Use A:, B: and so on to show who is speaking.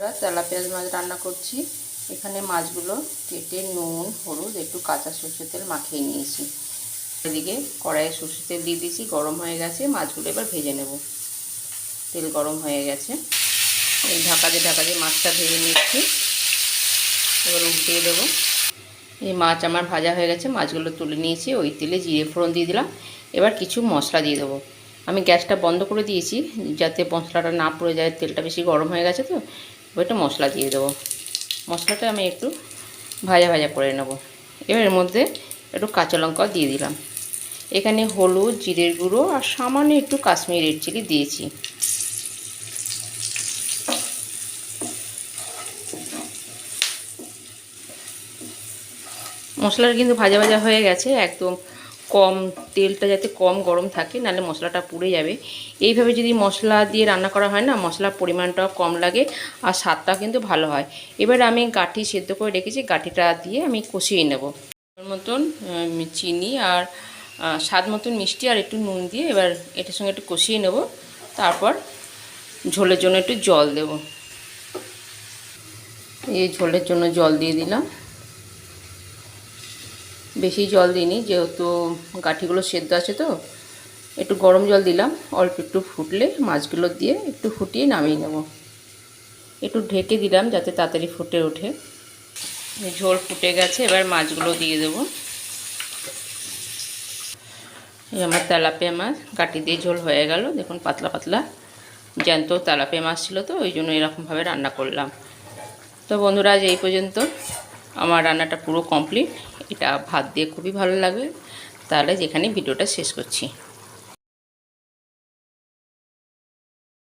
A: আমরা তেলা পেঁয়াজ মাছ রান্না করছি। এখানে মাছগুলো কেটে নুন, হলুদ, একটু কাঁচা সর্ষের তেল মাখিয়ে নিয়েছি। এদিকে কড়াইয়ে সর্ষের তেল দিয়ে দিয়েছি, গরম হয়ে গেছে, মাছগুলো এবার ভেজে নেব। তেল গরম হয়ে গেছে। এই ঢাকা দিয়ে ঢাকা দিয়ে মাছটা ভেজে নিচ্ছি। এবার উল্টিয়ে দেবো। এই মাছ আমার ভাজা হয়ে গেছে, মাছগুলো তুলে নিয়েছি, ওই তেলে জিরে ফোড়ন দিয়ে দিলাম। এবার কিছু মশলা দিয়ে দেবো। আমি গ্যাসটা বন্ধ করে দিয়েছি, যাতে মশলাটা না পড়ে যায়, তেলটা বেশি গরম হয়ে গেছে তো। একটু মশলা দিয়ে দেবো। মশলাটা আমি একটু ভাজা ভাজা করে নেব। এবার এর মধ্যে একটু কাঁচা লঙ্কাও দিয়ে দিলাম। এখানে হলুদ, জিরের গুঁড়ো আর সামান্য একটু কাশ্মীর রেড চিলি দিয়েছি। মশলাটা কিন্তু ভাজা ভাজা হয়ে গেছে, একদম কম তেলটা যাতে কম গরম থাকে, নাহলে মশলাটা পুড়ে যাবে। এইভাবে যদি মশলা দিয়ে রান্না করা হয় না, মশলার পরিমাণটাও কম লাগে আর স্বাদটাও কিন্তু ভালো হয়। এবার আমি গাঠি সেদ্ধ করে রেখেছি, গাঠিটা দিয়ে আমি কষিয়ে নেব। মতন চিনি আর স্বাদ মতন মিষ্টি আর একটু নুন দিয়ে এবার এটার সঙ্গে একটু কষিয়ে নেব। তারপর ঝোলের জন্য একটু জল দেব। এই ঝোলের জন্য জল দিয়ে দিলাম। বেশি জল দিইনি, যেহেতু গাঠিগুলো সেদ্ধ আছে তো, একটু গরম জল দিলাম, অল্প একটু ফুটলে মাছগুলো দিয়ে একটু ফুটিয়ে নামিয়ে নেব। একটু ঢেকে দিলাম যাতে তাড়াতাড়ি ফুটে ওঠে। ঝোল ফুটে গেছে, এবার মাছগুলো দিয়ে দেবো। এই আমার তেলাপিয়া মাছ কাটি দিয়ে ঝোল হয়ে গেল। দেখুন, পাতলা পাতলা জ্যান্ত তেলাপিয়া মাছ ছিল তো, ওই জন্য এরকমভাবে রান্না করলাম। তো বন্ধুরা, আজ এই পর্যন্ত। আমার রান্নাটা পুরো কমপ্লিট। এটা ভাত দিয়ে খুবই ভালো লাগবে। তাহলে যেখানে ভিডিওটা শেষ করছি।